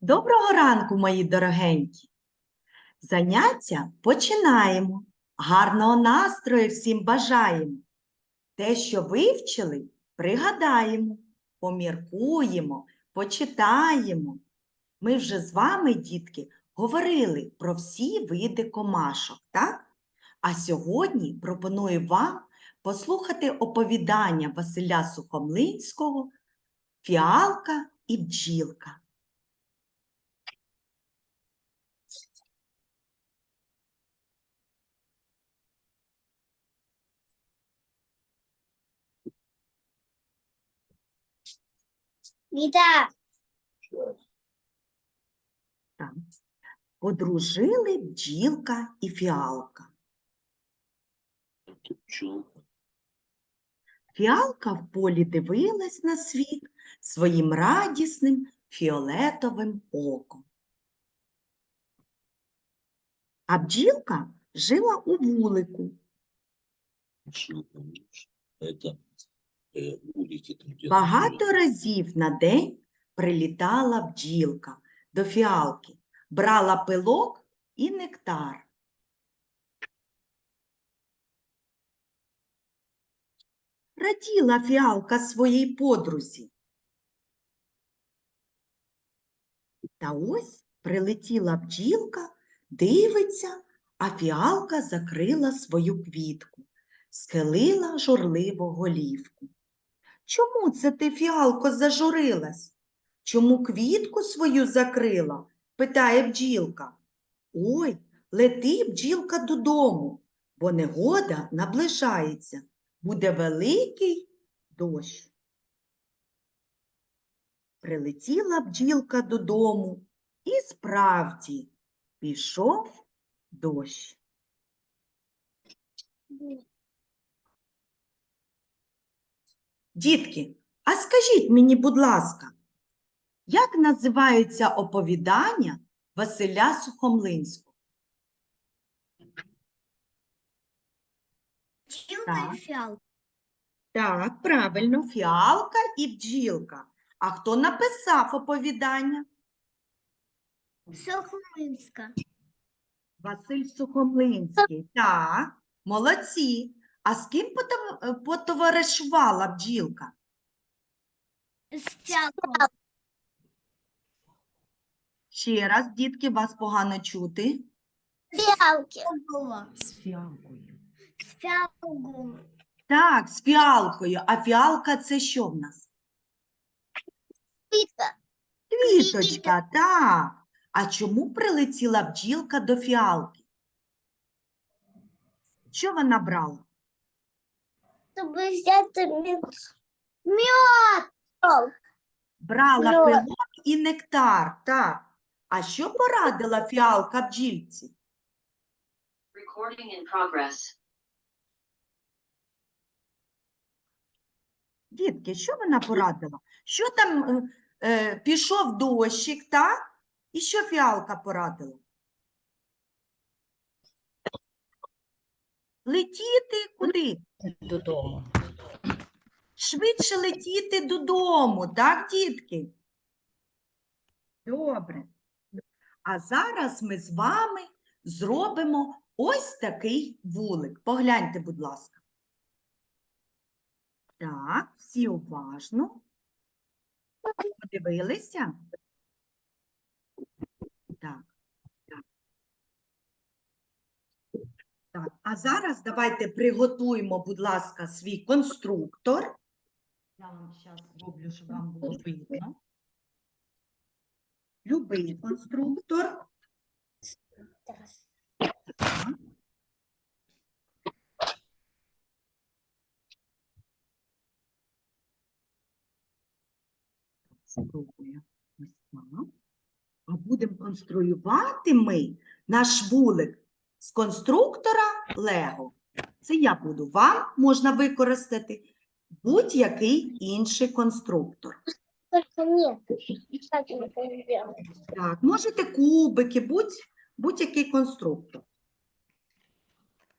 Доброго ранку, мої дорогенькі! Заняття починаємо. Гарного настрою всім бажаємо. Те, що вивчили, пригадаємо, поміркуємо, почитаємо. Ми вже з вами, дітки, говорили про всі види комашок, так? А сьогодні пропоную вам послухати оповідання Василя Сухомлинського Фіалка і бджілка. Віта, Так. Подружили бджілка і фіалка. Фіалка в полі дивилась на світ своїм радісним фіолетовим оком. А бджілка жила у вулику. Пчелка. видишь? Багато разів на день прилітала бджілка до фіалки, брала пилок і нектар. Раділа фіалка своїй подрузі. Та ось прилетіла бджілка, дивиться, а фіалка закрила свою квітку, схилила журливо голівку. Чому це ти, фіалко, зажурилась? Чому квітку свою закрила? питає бджілка. Ой, лети, бджілка, додому, бо негода наближається. Буде великий дощ. Прилетіла бджілка додому, і справді пішов дощ. Дітки, а скажіть мені, будь ласка, як називаються оповідання Василя Сухомлинського? бджілка і фіалка. Так, правильно, фіалка і бджілка. А хто написав оповідання? Сухомлинська. Василь Сухомлинський. Так, молодці. А з ким потов- е, потоваришувала бджілка? З фіалкою. Ще раз, дітки, вас погано чути. Фіалки. З фіалкою. З фіалкою. Так, з фіалкою. А фіалка це що в нас? Квітка. Квіточка, так. А чому прилетіла бджілка до фіалки? Що вона брала? Щоб взяти мед. Мед. Брала Мед. пилок і нектар, так. А що порадила фіалка бджільці? Recording in progress. Дітки, що вона порадила? Що там е, е, пішов дощик, так? І що фіалка порадила? Летіти куди? додому. Швидше летіти додому, так, дітки? Добре. А зараз ми з вами зробимо ось такий вулик. Погляньте, будь ласка. Так, всі уважно. Подивилися? Так. Так, а зараз давайте приготуємо, будь ласка, свій конструктор. Я вам зараз зроблю, щоб вам було видно. Любий конструктор. Так. А будемо конструювати ми наш вулик з конструктора Лего. Це я буду. Вам можна використати будь-який інший конструктор. Так можете кубики, будь, будь-який конструктор.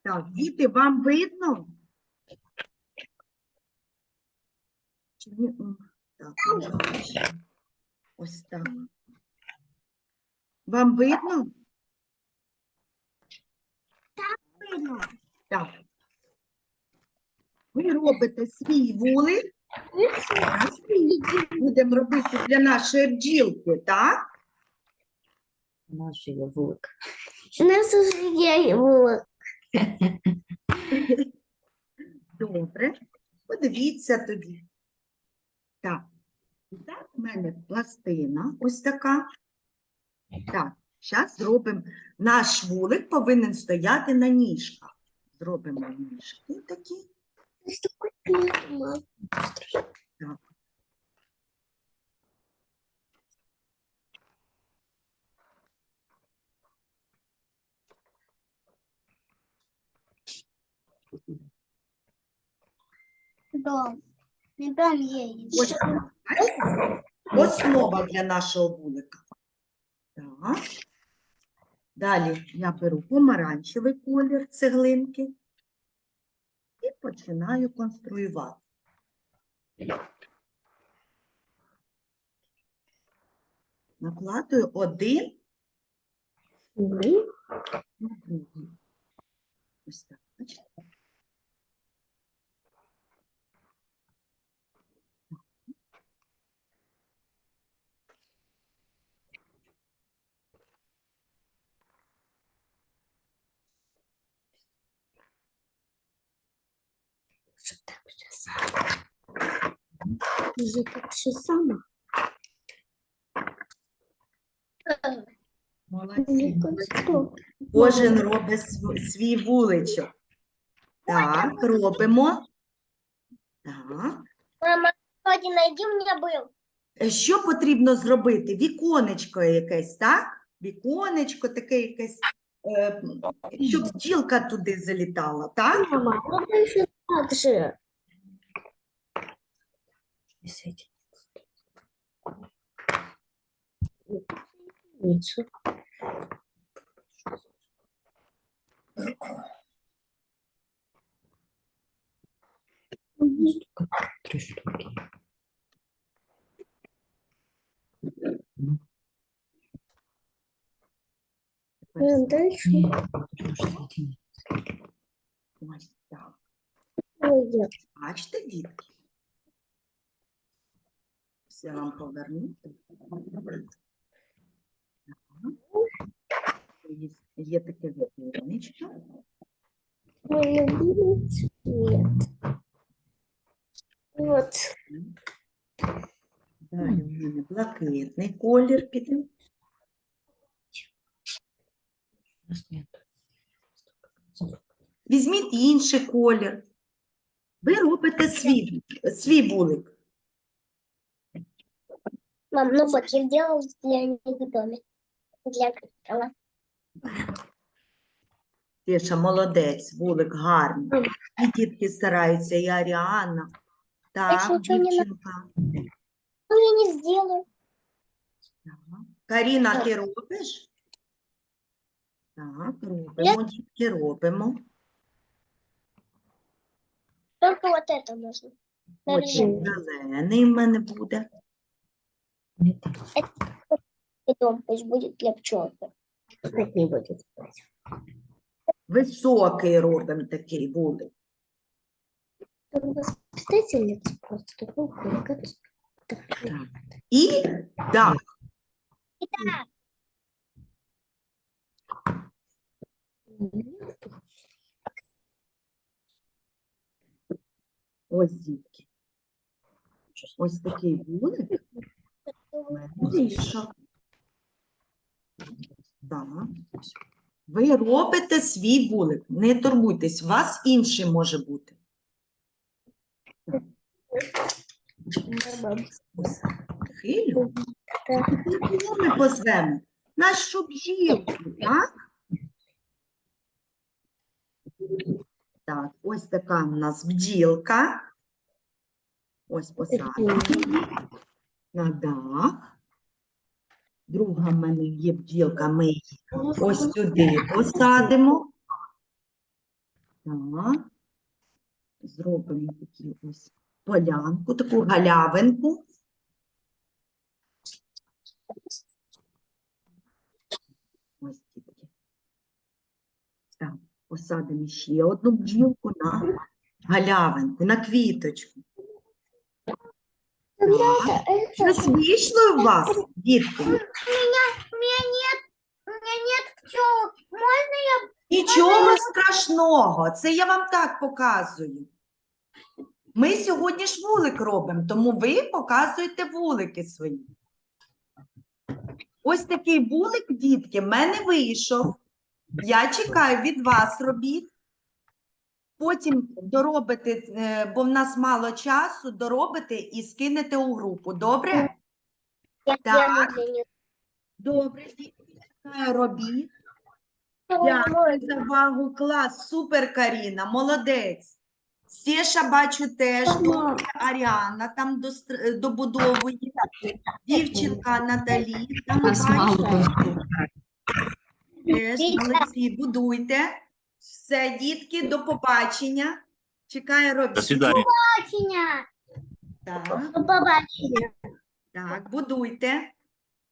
Так, діти, вам видно? Чи ні? Так, ось так. Вам видно? Видно. Так. Ви робите свій вулик, будемо робити для нашої бджілки, так? Наш є вулик. У нас уже є вулик. Добре. Подивіться тоді. Так. Так, в мене пластина ось така. Так, зараз зробимо. Наш вулик повинен стояти на ніжках. Зробимо ніжки такі. Мама. Дом. Не дом є. Ось? Основа для нашого вулика. Так. Далі я беру помаранчевий колір цеглинки і починаю конструювати. Накладую один на другий. Ось так, бачите? Вже так все саме. Молодці. Кожен робить св- свій вуличок. Так, робимо. Так. Мама, сьогодні найди мені был. Що потрібно зробити? Віконечко якесь, так? Віконечко таке якесь, е, щоб бджілка туди залітала, так? Мама, дальше так же. Три штуки. Тепер Дальше. Бачите, дітки? Все вам поверну. Є, є таке віконечко. Мой любимый цвет. Вот. Далі у мене блакитний колір піде. Нас нет. Візьміть інший колір. Ви робите свій, свій вулик. Мам, ну вот, я сделал для них доме. Для кресла. Тиша, молодець, вулик гарний. І дітки стараються, і Аріана. Так, нічого не дівчинка. Ну, я не сделаю. Так. Каріна, ти робиш? Так, робимо, дітки, робимо. Только вот это можно. Потім зелений в мене буде. Не так. И дом пусть будет для пчелки. Пусть не будет. Високий робимо такий вулик. Воспитательница просто такой Так. І дах. Ось дітки. Ось такий вулик. Так. Ви робите свій вулик. Не турбуйтесь, у вас інший може бути. Ось хилю. Кого ми позвемо? Нашу бджілку, так? Так, ось така в нас бджілка. Ось посадимо на дах. Друга в мене є бджілка, ми її ось сюди посадимо. Так. Зробимо таку ось полянку, таку галявинку. Посадимо ще одну бджілку на галявинку, на квіточку. Так. Щось вийшло у вас, дітки? Нічого страшного, це я вам так показую. Ми сьогодні ж вулик робимо, тому ви показуєте вулики свої. Ось такий вулик, дітки, в мене вийшов. Я чекаю від вас робіт. Потім доробите, е, бо в нас мало часу, доробите і скинете у групу. Добре? Так. Добре, чекаю робіт. Дякую за увагу. Клас, супер, Каріна, молодець. Сєша, бачу, теж. Аріана там достр- е, добудовує. Дівчинка Наталі, там було. Теж молодці, будуйте. Все, дітки, до побачення. Чекаю До робіт. свидания. Побачення. Так, До побачення. так, будуйте.